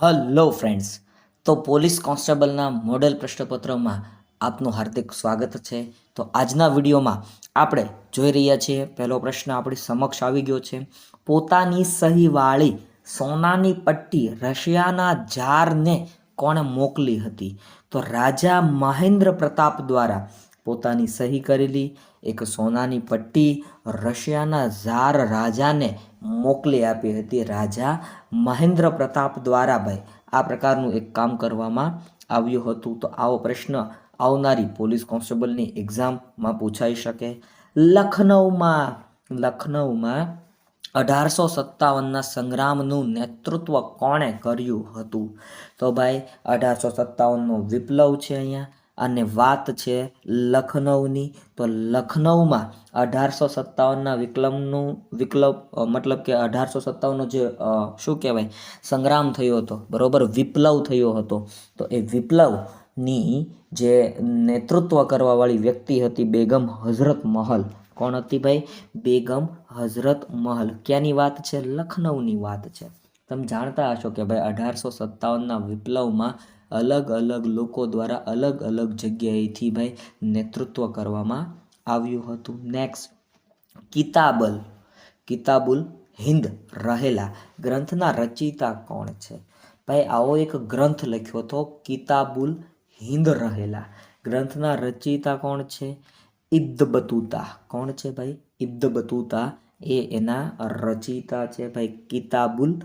Hello friends તો police કોન્સ્ટેબલના model પ્રશ્નપત્રમાં આપનું હાર્દિક સ્વાગત છે. તો આજના વિડીયોમાં આપણે જોઈ રહ્યા છીએ, પહેલો પ્રશ્ન આપણી સમક્ષ આવી ગયો છે. પોતાની સહીવાળી સોનાની પટ્ટી રશિયાના ઝારને કોણે મોકલી હતી? તો રાજા મહેન્દ્ર પ્રતાપ દ્વારા પોતાની સહી કરેલી, એક સોનાની પટ્ટી રશિયાના ઝાર રાજાને મોકલી આપી હતી. રાજા મહેન્દ્ર પ્રતાપ દ્વારા ભાઈ આ પ્રકારનું એક કામ કરવામાં આવ્યું હતું. તો આવો પ્રશ્ન આવનારી પોલીસ કોન્સ્ટેબલની એક્ઝામમાં પૂછાઈ શકે. લખનૌમાં લખનૌમાં અઢારસો સત્તાવનના સંગ્રામનું નેતૃત્વ કોણે કર્યું હતું? તો ભાઈ, અઢારસો સત્તાવનનો વિપ્લવ છે અહીંયા. અને વાત છે લખનૌની. તો લખનૌમાં અઢારસો સત્તાવનના વિક્લમનું વિક્લવ મતલબ કે અઢારસો સત્તાવનનો જે શું કહેવાય, સંગ્રામ થયો હતો, બરાબર, વિપ્લવ થયો હતો. તો એ વિપ્લવની જે નેતૃત્વ કરવાવાળી વ્યક્તિ હતી બેગમ હઝરત મહલ. કોણ હતી ભાઈ? બેગમ હઝરત મહલ. ક્યાંની વાત છે? લખનૌની વાત છે. તમે જાણતા હશો કે ભાઈ અઢારસો સત્તાવનના વિપ્લવમાં અલગ અલગ લોકો દ્વારા અલગ અલગ જગ્યાએથી ભાઈ નેતૃત્વ કરવામાં આવ્યું હતું. નેક્સ્ટ કિતાબલ. કિતાબુલ હિન્દ રહેલા ગ્રંથના રચયિતા કોણ છે? ભાઈ, આવો એક ગ્રંથ લખ્યો હતો કિતાબુલ હિન્દ રહેલા ગ્રંથના રચયિતા કોણ છે? ઇબ્દ બતુતા કોણ છે ભાઈ? ઇબ્દ બતુતા એ એના રચયિતા છે ભાઈ. કિતાબુલ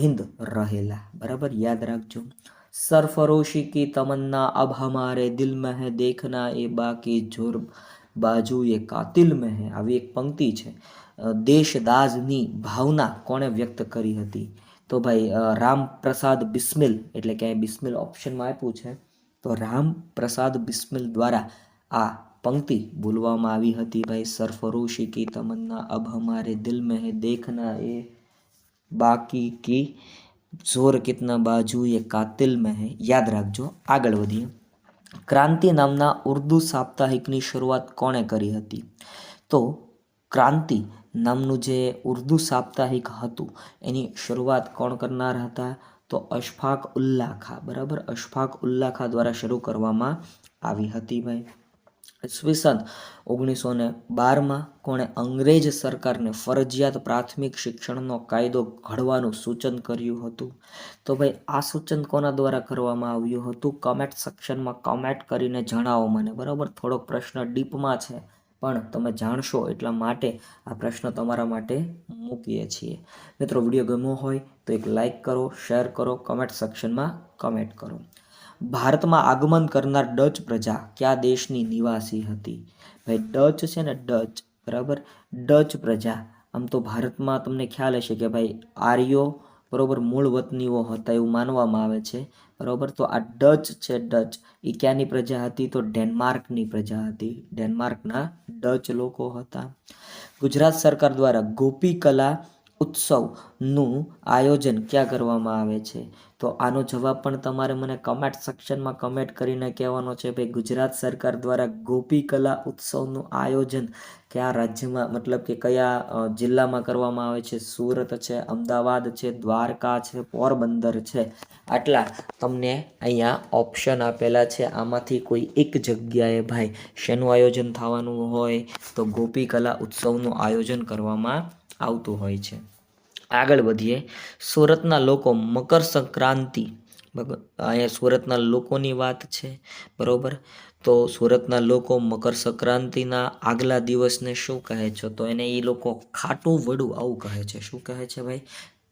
હિન્દ રહેલા. બરાબર? યાદ રાખજો. સરફરોશી કી તમન્ના, અબ હમારે દિલ મહે દેખના એ બાકી જોર બાજુ એ કાતિલ મહે આવી એક પંક્તિ છે. દેશદાઝની ભાવના કોણે વ્યક્ત કરી હતી? તો ભાઈ રામપ્રસાદ બિસ્મિલ એટલે કે બિસ્મિલ ઓપ્શનમાં આપ્યું છે. તો રામપ્રસાદ બિસ્મિલ દ્વારા આ પંક્તિ બોલવામાં આવી હતી ભાઈ, સરફરોશી કી તમન્ના, અબ હમારે દિલ મહે દેખના એ બાકી કી જોર કિતના બાજુ એ કાતિલ है યાદ રાખજો, આગળ વધીએ. ક્રાંતિ નામના ઉર્દુ સાપ્તાહિકની શરૂઆત કોણે કરી હતી? તો ક્રાંતિ નામનું જે ઉર્દુ સાપ્તાહિક હતું, એની શરૂઆત કોણ કરનાર હતા? તો અશફાક ઉલ્લા ખા બરાબર? અશફાક ઉલ્લા ખા દ્વારા શરૂ કરવામાં આવી હતી ભાઈ. ઈસવીસન ઓગણીસો ને બારમાં કોણે અંગ્રેજ સરકારને ફરજિયાત પ્રાથમિક શિક્ષણનો કાયદો ઘડવાનું સૂચન કર્યું હતું? તો ભાઈ, આ સૂચન કોના દ્વારા કરવામાં આવ્યું હતું? કમેન્ટ સેક્શનમાં કમેન્ટ કરીને જણાવો મને, બરાબર? થોડોક પ્રશ્ન ડીપમાં છે, પણ તમે જાણશો એટલા માટે આ પ્રશ્ન તમારા માટે મૂકીએ છીએ. મિત્રો, વીડિયો ગમ્યો હોય તો એક લાઈક કરો શેર કરો કમેન્ટ સેક્શનમાં કમેન્ટ કરો. ભારતમાં આગમન કરનાર ડચ પ્રજા કયા દેશની નિવાસી હતી? ભાઈ, ડચ છે ને ડચ, બરાબર? ડચ પ્રજા. આમ તો ભારતમાં તમને ખ્યાલ હશે કે ભાઈ, આર્યો, બરાબર, મૂળ વતનીઓ હતા એવું માનવામાં આવે છે, બરાબર? તો આ ડચ છે ડચ. એ ક્યાંની પ્રજા હતી? તો ડેનમાર્કની પ્રજા હતી. ડેનમાર્કના ડચ લોકો હતા. ગુજરાત સરકાર દ્વારા ગોપી કલા ઉત્સવનું આયોજન ક્યાં કરવામાં આવે છે? તો આનો જવાબ પણ તમારે મને કમેન્ટ સેક્શનમાં કમેન્ટ કરીને કહેવાનો છે. ભાઈ, ગુજરાત સરકાર દ્વારા ગોપી કલા ઉત્સવનું આયોજન કયા રાજ્યમાં, મતલબ કે કયા જિલ્લામાં કરવામાં આવે છે? સુરત છે, અમદાવાદ છે, દ્વારકા છે, પોરબંદર છે. આટલા તમને અહીંયા ઓપ્શન આપેલા છે. આમાંથી કોઈ એક જગ્યાએ ભાઈ શેનું આયોજન થવાનું હોય તો ગોપી કલા ઉત્સવનું આયોજન કરવામાં આવતું હોય છે. આગળ વધીએ. સુરતના લોકો મકર સંક્રાંતિ અહીંયા સુરતના લોકોની વાત છે, બરાબર? તો સુરતના લોકો મકર સંક્રાંતિના આગલા દિવસને શું કહે છે? તો એને એ લોકો ખાટું વડું આવું કહે છે. શું કહે છે ભાઈ?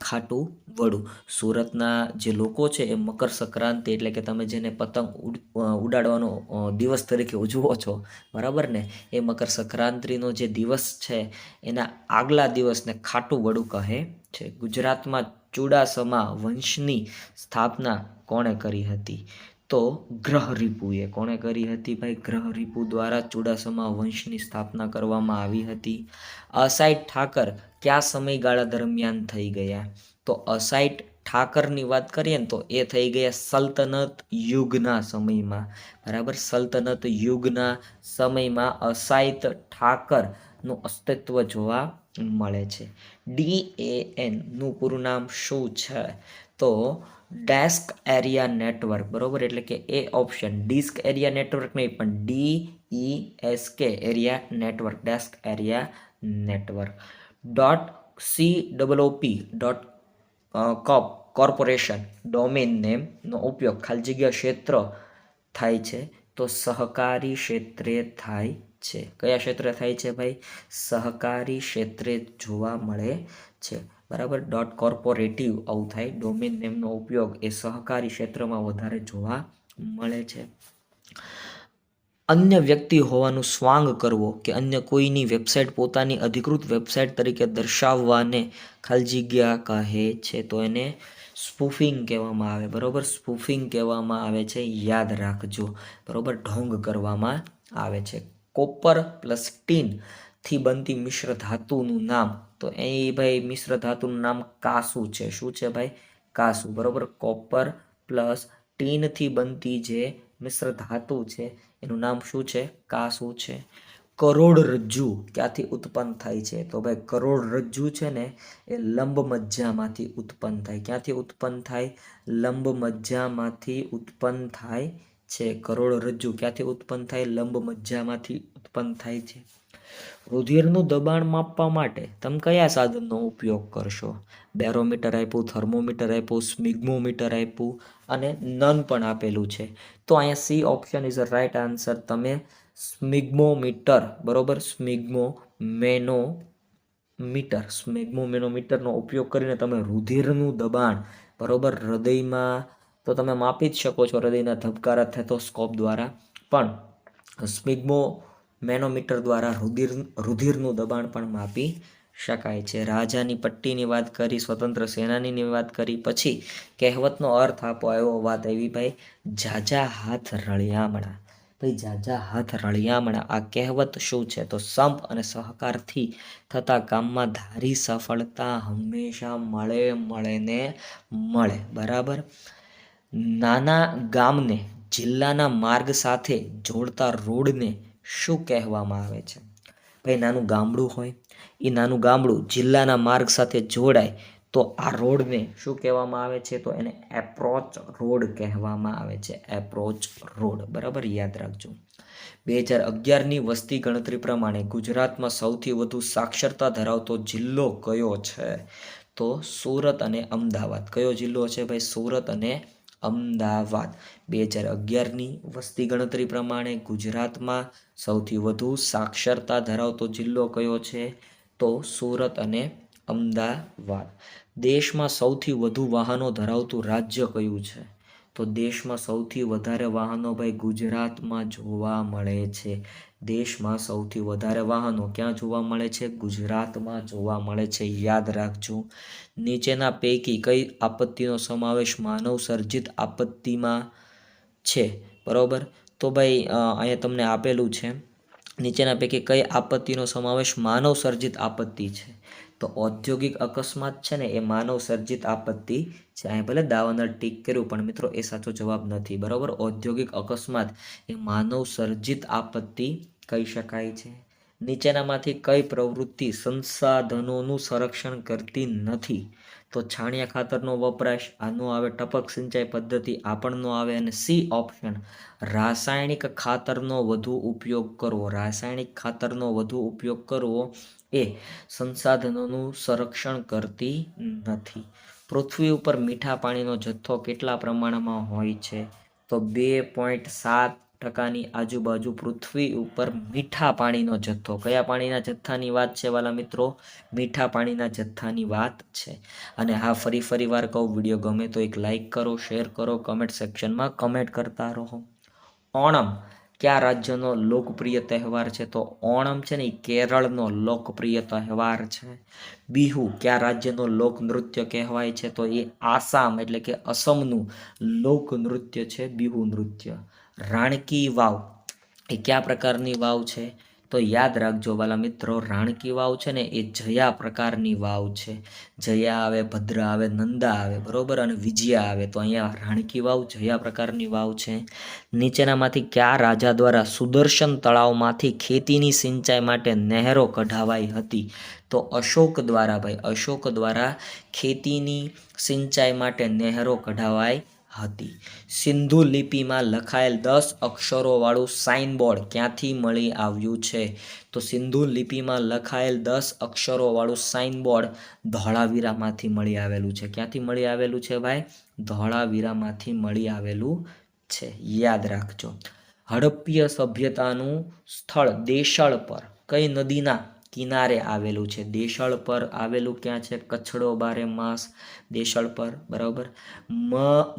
ખાટું વડું. સુરતના જે લોકો છે એ મકર સંક્રાંતિ એટલે કે તમે જેને પતંગ ઉડ ઉડાડવાનો દિવસ તરીકે ઉજવો છો, બરાબર ને? એ મકર સંક્રાંતિનો જે દિવસ છે એના આગલા દિવસને ખાટું વડું કહે છે. ગુજરાતમાં ચુડાસમા વંશની સ્થાપના કોણે કરી હતી? તો ગ્રહ રીપુએ. કોણે કરી હતી ભાઈ? ગ્રહ રીપુ દ્વારા ચુડાસમા વંશની સ્થાપના કરવામાં આવી હતી. અસાઈ ઠાકર કયા સમયગાળા દરમિયાન થઈ ગયા? તો અસાઇટ ઠાકરની વાત કરીએ ને તો એ થઈ ગયા સલ્તનત યુગના સમયમાં. બરાબર? સલ્તનત યુગના સમયમાં અસાઇત ઠાકરનું અસ્તિત્વ જોવા મળે છે. ડી એ એનનું પૂરું નામ શું છે? તો ડેસ્ક એરિયા નેટવર્ક. બરાબર? એટલે કે A option. Disk area network નહીં, પણ D E S K area network. Desk area network. Dot C double P dot corp corporation domain નેમનો ઉપયોગ ખાલી જગ્યા ક્ષેત્ર થાય છે તો સહકારી ક્ષેત્રે થાય છે. કયા ક્ષેત્રે થાય છે ભાઈ? સહકારી ક્ષેત્રે જોવા મળે છે. બરાબર? ડોટ કોર્પોરેટિવ આવું થાય. ડોમેન નેમનો ઉપયોગ એ સહકારી ક્ષેત્રમાં વધારે જોવા મળે છે. અન્ય વ્યક્તિ હોવાનું સ્વાંગ કરવો કે અન્ય કોઈની વેબસાઇટ પોતાની અધિકૃત વેબસાઇટ તરીકે દર્શાવવાને ખાલી જગ્યા કહે છે, તો એને સ્પૂફિંગ કહેવામાં આવે. બરાબર? સ્પૂફિંગ કહેવામાં આવે છે. યાદ રાખજો. બરાબર? ઢોંગ કરવામાં આવે છે. કોપર પ્લસ ટીનથી બનતી મિશ્ર ધાતુનું નામ. તો એ ભાઈ મિશ્ર ધાતુનું નામ કાસુ છે. શું છે ભાઈ? કાસુ. બરાબર? કોપર પ્લસ ટીનથી બનતી જે મિશ્ર ધાતુ છે એનું નામ શું છે? કાસુ છે? કરોડરજ્જુ ક્યાંથી ઉત્પન્ન થાય છે? તો ભાઈ કરોડરજ્જુ છે ને, એ લંબ મજ્જામાંથી ઉત્પન્ન થાય. ક્યાંથી ઉત્પન્ન થાય? લંબ મજ્જામાંથી ઉત્પન્ન થાય છે. કરોડરજ્જુ ક્યાંથી ઉત્પન્ન થાય? લંબ મજ્જામાંથી ઉત્પન્ન થાય છે. રુધિરનું દબાણ માપવા માટે તમે કયા સાધનનો ઉપયોગ કરશો? બેરોમીટર આપ્યું, થર્મોમીટર આપ્યું, સ્મિગ્મોમીટર આપ્યું અને નન પણ આપેલું છે. તો અહીંયા C option is a right answer તમે સ્મિગ્મોમીટર, બરોબર? સ્મિગ્મો મેનો મીટર સ્મેગ્મોમેનોમીટરનો ઉપયોગ કરીને તમે રુધિરનું દબાણ, બરોબર? હૃદયમાં, તો તમે માપી જ શકો છો, હૃદયના ધબકારા થેથોસ્કોપ દ્વારા. પણ સ્મિગ્મો મેનોમીટર દ્વારા રુધિર, રુધિરનું દબાણ પણ માપી શકાય છે. રાજાની પટ્ટીની વાત કરી, સ્વતંત્ર સેનાનીની વાત કરી, પછી કહેવતનો અર્થ આપો, આવ્યો વાત આવી ભાઈ, જાજા હાથ રળિયામણા. ભાઈ, જાજા હાથ રળિયામણા. આ કહેવત શું છે? તો સંપ અને સહકારથી થતા કામમાં ધારી સફળતા હંમેશા મળે મળે ને મળે. બરાબર? નાના ગામને, જિલ્લાના માર્ગ સાથે જોડતા રોડને શું કહેવામાં આવે છે? ભાઈ, નાનું ગામડું હોય એ નાનું ગામડું જિલ્લાના માર્ગ સાથે જોડાય, તો આ રોડને શું કહેવામાં આવે છે? તો એને એપ્રોચ રોડ કહેવામાં આવે છે. એપ્રોચ રોડ બરાબર? યાદ રાખજો. બે હજાર અગિયારની વસ્તી ગણતરી પ્રમાણે ગુજરાતમાં સૌથી વધુ સાક્ષરતા ધરાવતો જિલ્લો કયો છે? તો સુરત અને અમદાવાદ. કયો જિલ્લો છે ભાઈ? સુરત અને અમદાવાદ. બે હજાર અગિયારની વસ્તી ગણતરી પ્રમાણે ગુજરાતમાં સૌથી વધુ સાક્ષરતા ધરાવતો જિલ્લો કયો છે? તો સુરત અને અમદાવાદ. દેશમાં સૌથી વધુ વાહનો ધરાવતું રાજ્ય કયું છે? તો દેશમાં સૌથી વધારે વાહનો ભાઈ ગુજરાતમાં જોવા મળે છે. દેશમાં સૌથી વધારે વાહનો ક્યાં જોવા મળે છે? ગુજરાતમાં જોવા મળે છે. યાદ રાખજો. નીચેના પૈકી કઈ આપત્તિનો સમાવેશ માનવ સર્જિત આપત્તિમાં છે? બરાબર? તો ભાઈ અહીંયા તમને આપેલું છે નીચેના પૈકી કઈ આપત્તિનો સમાવેશ માનવ સર્જિત આપત્તિ છે? તો ઔદ્યોગિક અકસ્માત છે ને, એ માનવ સર્જિત આપત્તિ છે. અહીંયા ભલે દાવાનળ ટીક કર્યું, પણ મિત્રો એ સાચો જવાબ નથી. બરાબર? ઔદ્યોગિક અકસ્માત એ માનવ સર્જિત આપત્તિ કહી શકાય છે. નીચેનામાંથી કઈ પ્રવૃત્તિ સંસાધનોનું સંરક્ષણ કરતી નથી? તો છાણિયા ખાતરનો વપરાશ, આનો આવે ટપક સિંચાઈ પદ્ધતિ આ પણ નો આવે અને સી ઓપ્શન. રાસાયણિક ખાતરનો વધુ ઉપયોગ કરવો. રાસાયણિક ખાતરનો વધુ ઉપયોગ કરવો એ સંસાધનોનું સંરક્ષણ કરતી નથી. પૃથ્વી ઉપર મીઠા પાણીનો જથ્થો કેટલા પ્રમાણમાં હોય છે? તો બે પોઈન્ટ સાત ટકાની આજુબાજુ પૃથ્વી ઉપર મીઠા પાણીનો જથ્થો. કયા પાણીના જથ્થાની વાત છે વાલા મિત્રો? મીઠા પાણીના જથ્થાની વાત છે. અને હા, ફરી ફરી વાર કહું, વીડિયો ગમે તો એક લાઈક કરો, શેર કરો, કમેન્ટ સેક્શનમાં કમેન્ટ કરતા રહો. ઓણમ કયા રાજ્યનો લોકપ્રિય તહેવાર છે? તો ઓણમ છે ને એ કેરળનો લોકપ્રિય તહેવાર છે. બિહુ કયા રાજ્યનો લોકનૃત્ય કહેવાય છે? તો એ આસામ એટલે કે અસમનું લોકનૃત્ય છે બિહુ નૃત્ય. રાણકી વાવ. એ કયા પ્રકારની વાવ છે? તો યાદ રાખજો વાલા મિત્રો, રાણકી વાવ છે ને એ જયા પ્રકારની વાવ છે. જયા આવે, ભદ્ર આવે, નંદા આવે, બરોબર? અને વિજયા આવે. તો અહીંયા રાણકી વાવ જયા પ્રકારની વાવ છે. નીચેનામાંથી કયા રાજા દ્વારા સુદર્શન તળાવમાંથી ખેતીની સિંચાઈ માટે નહેરો કઢાવાઈ હતી? તો અશોક દ્વારા ભાઈ, અશોક દ્વારા ખેતીની સિંચાઈ માટે નહેરો કઢાવાઈ હતી. સિંધુ લિપિમાં લખાયેલ દસ અક્ષરોવાળું સાઇનબોર્ડ ક્યાંથી મળી આવ્યું છે? તો સિંધુ લિપિમાં લખાયેલ દસ અક્ષરોવાળું સાઇનબોર્ડ ધોળાવીરામાંથી મળી આવેલું છે. ક્યાંથી મળી આવેલું છે ભાઈ? ધોળાવીરામાંથી મળી આવેલું છે. યાદ રાખજો. હડપ્પીય સભ્યતાનું સ્થળ દેશળ પર, કઈ નદીના કિનારે આવેલું છે. દેશળ પર આવેલું ક્યાં છે? કચ્છડો બારે માસ દેશળ પર, બરાબર? મ,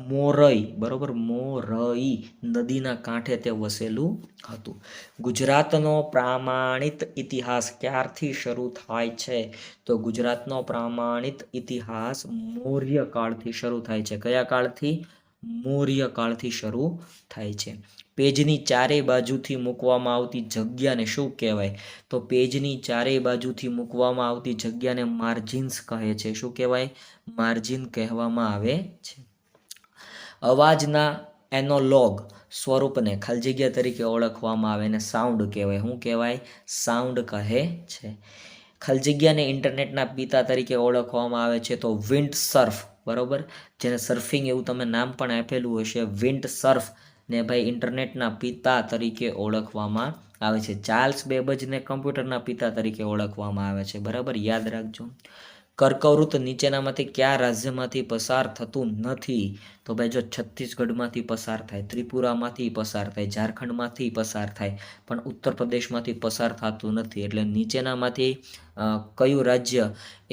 મોરઈ, બરાબર? મોરઈ નદીના કાંઠે તે વસેલું હતું. ગુજરાતનો પ્રામાણિત ઇતિહાસ ક્યારથી શરૂ થાય છે? તો ગુજરાતનો પ્રામાણિત ઇતિહાસ મૌર્ય કાળથી શરૂ થાય છે. કયા કાળથી? મૌર્ય કાળથી શરૂ થાય છે. પેજની ચારેય બાજુથી મૂકવામાં આવતી જગ્યાને શું કહેવાય? તો પેજની ચારેય બાજુથી મૂકવામાં આવતી જગ્યાને માર્જિન્સ કહે છે. શું કહેવાય? માર્જિન કહેવામાં આવે છે. અવાજના એનોલોગ સ્વરૂપને ખાલી જગ્યા તરીકે ઓળખવામાં આવે અને સાઉન્ડ કહેવાય. શું કહેવાય? સાઉન્ડ કહે છે. ખાલી જગ્યાને ઇન્ટરનેટના પિતા તરીકે ઓળખવામાં આવે છે તો વિન્ડ સર્ફ બરાબર? જેને સર્ફિંગ એવું તમે નામ પણ આપેલું હશે વિન્ડ સર્ફ ને ભાઈ ઇન્ટરનેટના પિતા તરીકે ઓળખવામાં આવે છે. ચાર્લ્સ બેબજને કમ્પ્યુટરના પિતા તરીકે ઓળખવામાં આવે છે. બરાબર? યાદ રાખજો. કર્કવૃત નીચેનામાંથી કયા રાજ્યમાંથી પસાર થતું નથી? તો ભાઈ જો છત્તીસગઢમાંથી પસાર થાય, ત્રિપુરામાંથી પસાર થાય, ઝારખંડમાંથી પસાર થાય, પણ ઉત્તર પ્રદેશમાંથી પસાર થતું નથી, એટલે નીચેનામાંથી કયું રાજ્ય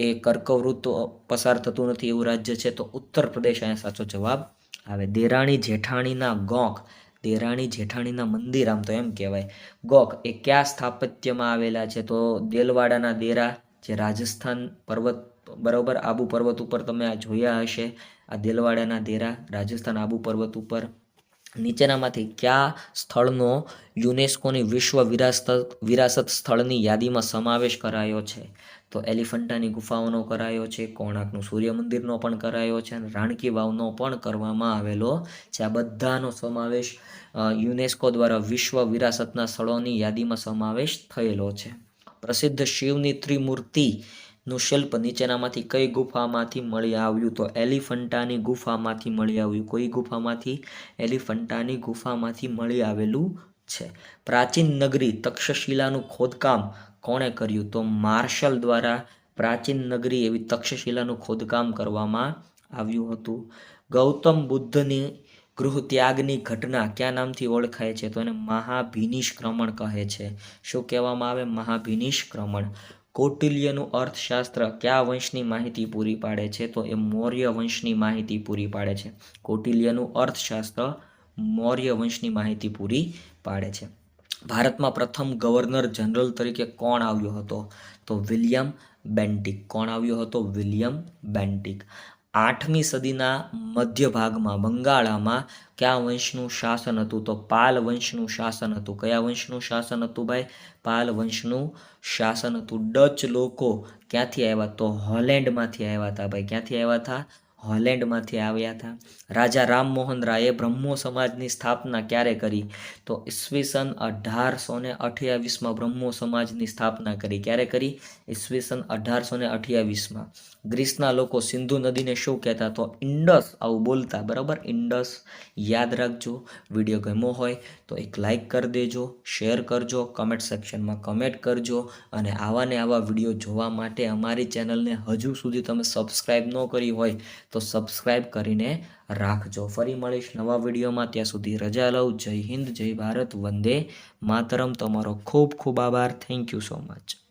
એ કર્કવૃત પસાર થતું નથી એવું રાજ્ય છે, તો ઉત્તર પ્રદેશ અહીંયા સાચો જવાબ આવે. દેરાણી જેઠાણીના ગોખ દેરાણી જેઠાણીના મંદિર આમ તો એમ કહેવાય. ગોખ એ કયા સ્થાપત્યમાં આવેલા છે? તો દેલવાડાના દેરા, જે રાજસ્થાન પર્વત બરાબર આબુ પર્વત ઉપર તમે આ જોયા હશે. આ દેલવાડાના દેરા, રાજસ્થાન આબુ પર્વત ઉપર. નીચેનામાંથી કયા સ્થળનો યુનેસ્કોની વિશ્વ વિરાસત વિરાસત સ્થળની યાદીમાં સમાવેશ કરાયો છે? તો એલિફન્ટાની ગુફાઓનો કરાયો છે, કોણાર્કનું સૂર્ય મંદિરનો પણ કરાયો છે અને રાણકી વાવનો પણ કરવામાં આવેલો છે. આ બધાનો સમાવેશ યુનેસ્કો દ્વારા વિશ્વ વિરાસતના સ્થળોની યાદીમાં સમાવેશ થયેલો છે. પ્રસિદ્ધ શિવની ત્રિમૂર્તિ નું શિલ્પ નીચેનામાંથી કઈ ગુફામાંથી મળી આવ્યું? તો એલિફન્ટાની ગુફામાંથી મળી આવ્યું. કોઈ ગુફામાંથી? એલિફન્ટાની ગુફામાંથી મળી આવેલું છે. પ્રાચીન નગરી તક્ષશિલાનું ખોદકામ કોણે કર્યું? તો માર્શલ દ્વારા પ્રાચીન નગરી એવી તક્ષશિલાનું ખોદકામ કરવામાં આવ્યું હતું. ગૌતમ બુદ્ધની ગૃહ ત્યાગની ઘટના કયા નામથી ઓળખાય છે? તો એને મહાભિનિષ્ક્રમણ કહે છે. શું કહેવામાં આવે? મહાભિનિષ્ક્રમણ. કૌટિલ્યનું અર્થશાસ્ત્ર કયા વંશની માહિતી પૂરી પાડે છે? તો એ મૌર્ય વંશની માહિતી પૂરી પાડે છે. કૌટિલ્યનું અર્થશાસ્ત્ર મૌર્ય વંશની માહિતી પૂરી પાડે છે. ભારતમાં પ્રથમ ગવર્નર જનરલ તરીકે કોણ આવ્યો હતો? તો વિલિયમ બેન્ટિક. કોણ આવ્યો હતો? William Bentinck. આઠમી સદીના મધ્ય ભાગમાં બંગાળામાં કયા વંશનું શાસન હતું? તો પાલ વંશનું શાસન હતું. કયા વંશનું શાસન હતું ભાઈ? પાલ વંશનું શાસન હતું. ડચ લોકો ક્યાંથી આવ્યા? તો હોલેન્ડમાંથી આવ્યા હતા ભાઈ. ક્યાંથી આવ્યા હતા? હોલેન્ડમાંથી આવ્યા હતા. રાજા રામમોહન રાયે બ્રહ્મો સમાજની સ્થાપના ક્યારે કરી? તો ઈસવીસન અઢારસો ને અઠ્યાવીસમાં બ્રહ્મો સમાજની સ્થાપના કરી. ક્યારે કરી? ઈસવીસન અઢારસો ને અઠ્યાવીસમાં. ગ્રીસના લોકો સિંધુ નદીને શું કહેતા? તો ઇન્ડસ આવું બોલતા, બરાબર? ઇન્ડસ યાદ રાખજો. વીડિયો ગમ્યો હોય તો એક લાઈક કરી દેજો, શેર કરજો, કમેન્ટ સેક્શનમાં કમેન્ટ કરજો અને આવા ને આવા વીડિયો જોવા માટે અમારી ચેનલને હજુ સુધી તમે સબસ્ક્રાઈબ ન કરી હોય તો સબસ્ક્રાઈબ કરીને રાખજો. ફરી મળીશ નવા વિડીયોમાં. ત્યાં સુધી રજા લઉં. જય હિન્દ, જય ભારત, વંદે માતરમ. તમારો ખૂબ ખૂબ આભાર. Thank you so much.